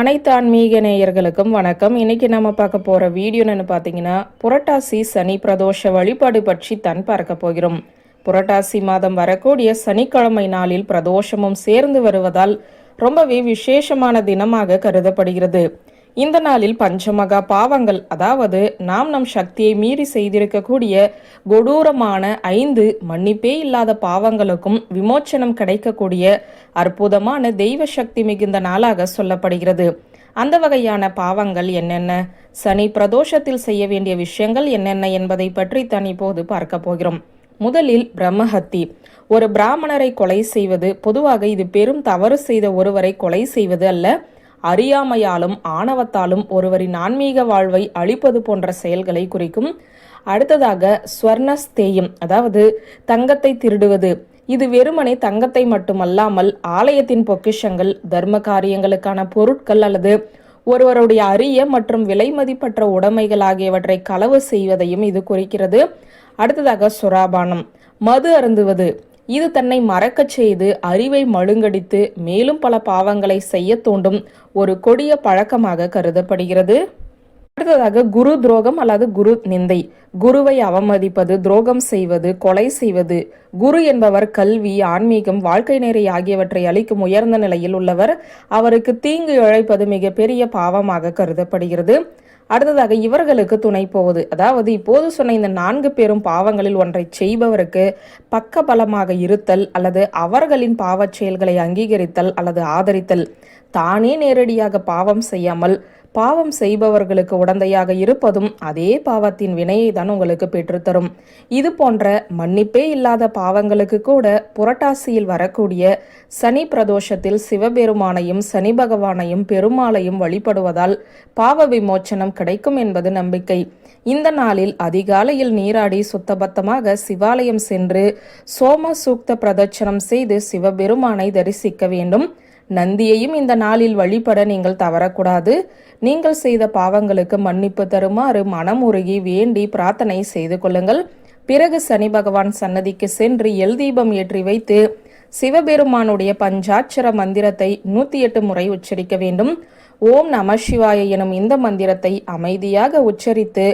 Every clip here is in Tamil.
அனைத்து ஆன்மீக நேயர்களுக்கும் வணக்கம். இன்னைக்கு நம்ம பார்க்க போகிற வீடியோன்னு பார்த்தீங்கன்னா புரட்டாசி சனி பிரதோஷ வழிபாடு பற்றி தான் பார்க்க போகிறோம். புரட்டாசி மாதம் வரக்கூடிய சனிக்கிழமை நாளில் பிரதோஷமும் சேர்ந்து வருவதால் ரொம்பவே விசேஷமான தினமாக கருதப்படுகிறது. இந்த நாளில் பஞ்சமகா பாவங்கள் அதாவது நாம் நம் சக்தியை மீறி செய்திருக்கக்கூடிய கொடூரமான ஐந்து மன்னிப்பே இல்லாத பாவங்களுக்கும் விமோச்சனம் கிடைக்கக்கூடிய அற்புதமான தெய்வ சக்தி மிகுந்த நாளாக சொல்லப்படுகிறது. அந்த வகையான பாவங்கள் என்னென்ன? சனி பிரதோஷத்தில் செய்ய வேண்டிய விஷயங்கள் என்னென்ன என்பதை பற்றி தான் இப்போது பார்க்க போகிறோம். முதலில் பிரம்மஹத்தி. ஒரு பிராமணரை கொலை செய்வது பொதுவாக இது பெரும் தவறு செய்த ஒருவரை கொலை செய்வது அல்ல அறியாமையாலும் ஆணவத்தாலும் ஒருவரின் ஆன்மீக வாழ்வை அழிப்பது போன்ற செயல்களை குறிக்கும். அடுத்ததாக ஸ்வர்ணஸ்தேயம் அதாவது தங்கத்தை திருடுவது. இது வெறுமனே தங்கத்தை மட்டுமல்லாமல் ஆலயத்தின் பொக்கிஷங்கள் தர்ம காரியங்களுக்கான பொருட்கள் அல்லது ஒருவருடைய அரிய மற்றும் விலை மதிப்பற்ற உடைமைகள் ஆகியவற்றை களவு செய்வதையும் இது குறிக்கிறது. அடுத்ததாக சுராபானம் மது அருந்துவது. இது தன்னை மறக்கச் செய்து அறிவை மழுங்கடித்து மேலும் பல பாவங்களை செய்ய தூண்டும் ஒரு கொடிய பழக்கமாக கருதப்படுகிறது. அடுத்ததாக குரு துரோகம் அல்லது குரு நிந்தை. குருவை அவமதிப்பது துரோகம் செய்வது கொலை செய்வது. குரு என்பவர் கல்வி ஆன்மீகம் வாழ்க்கை நெறி ஆகியவற்றை அளிக்கும் உயர்ந்த நிலையில் உள்ளவர். அவருக்கு தீங்கு இழைப்பது மிகப்பெரிய பாவமாக கருதப்படுகிறது. அடுத்ததாக இவர்களுக்கு துணை போவது அதாவது இப்போது சொன்ன இந்த நான்கு பேரும் பாவங்களில் ஒன்றை செய்பவருக்கு பக்க பலமாக இருத்தல் அல்லது அவர்களின் பாவச் செயல்களை அங்கீகரித்தல் அல்லது ஆதரித்தல் தானே நேரடியாக பாவம் செய்யாமல் பாவம் செய்பவர்களுக்கு உடந்தையாக இருப்பதும் அதே பாவத்தின் வினையை தான் உங்களுக்கு பெற்றுத்தரும். இது போன்ற மன்னிப்பே இல்லாத பாவங்களுக்கு கூட புரட்டாசியில் வரக்கூடிய சனி பிரதோஷத்தில் சிவபெருமானையும் சனி பகவானையும் பெருமாளையும் வழிபடுவதால் பாவ விமோச்சனம் கிடைக்கும் என்பது நம்பிக்கை. இந்த நாளில் அதிகாலையில் நீராடி சுத்தபத்தமாக சிவாலயம் சென்று சோம சூக்த பிரதட்சணம் செய்து சிவபெருமானை தரிசிக்க வேண்டும். நந்தியையும் இந்த நாளில் வழிபட நீங்கள் தவறக்கூடாது. நீங்கள் செய்த பாவங்களுக்கு மன்னிப்பு தருமாறு மனமுருகி வேண்டி பிரார்த்தனை செய்து கொள்ளுங்கள். பிறகு சனி பகவான் சன்னதிக்கு சென்று எல் தீபம் ஏற்றி வைத்து சிவபெருமானுடைய பஞ்சாட்சர மந்திரத்தை நூத்தி எட்டு முறை உச்சரிக்க வேண்டும். ஓம் நம சிவாய எனும் இந்த மந்திரத்தை அமைதியாக உச்சரித்து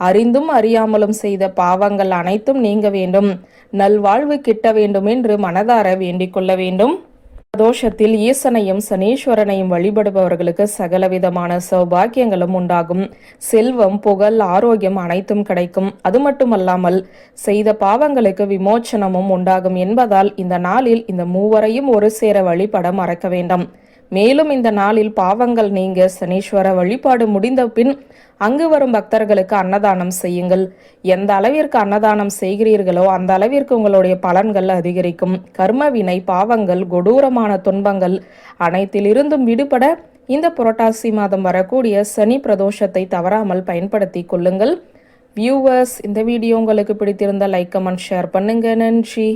அறிந்தும் அறியாமலும் செய்த பாவங்கள் அனைத்தும் நீங்க வேண்டும். நல்வாழ்வு கிட்ட வேண்டும் என்று மனதார வேண்டிக் கொள்ள வேண்டும். தோஷத்தில் ஈசனையும் சனீஸ்வரனையும் வழிபடுபவர்களுக்கு சகலவிதமான சௌபாக்கியங்களும் உண்டாகும். செல்வம் புகழ் ஆரோக்கியம் அனைத்தும் கிடைக்கும். அது மட்டுமல்லாமல் செய்த பாவங்களுக்கு விமோச்சனமும் உண்டாகும் என்பதால் இந்த நாளில் இந்த மூவரையும் ஒரு சேர வழிபட மறக்க வேண்டாம். மேலும் இந்த நாளில் பாவங்கள் நீங்க சனீஸ்வர வழிபாடு முடிந்த பின் அங்கு வரும் பக்தர்களுக்கு அன்னதானம் செய்யுங்கள். எந்த அளவிற்கு அன்னதானம் செய்கிறீர்களோ அந்த அளவிற்கு உங்களுடைய பலன்கள் அதிகரிக்கும். கர்மவினை பாவங்கள் கொடூரமான துன்பங்கள் அனைத்திலிருந்தும் விடுபட இந்த புரட்டாசி மாதம் வரக்கூடிய சனி பிரதோஷத்தை தவறாமல் பயன்படுத்தி கொள்ளுங்கள். வியூவர்ஸ் இந்த வீடியோ உங்களுக்கு பிடித்திருந்தால் லைக் கமெண்ட் ஷேர் பண்ணுங்க. நன்றி.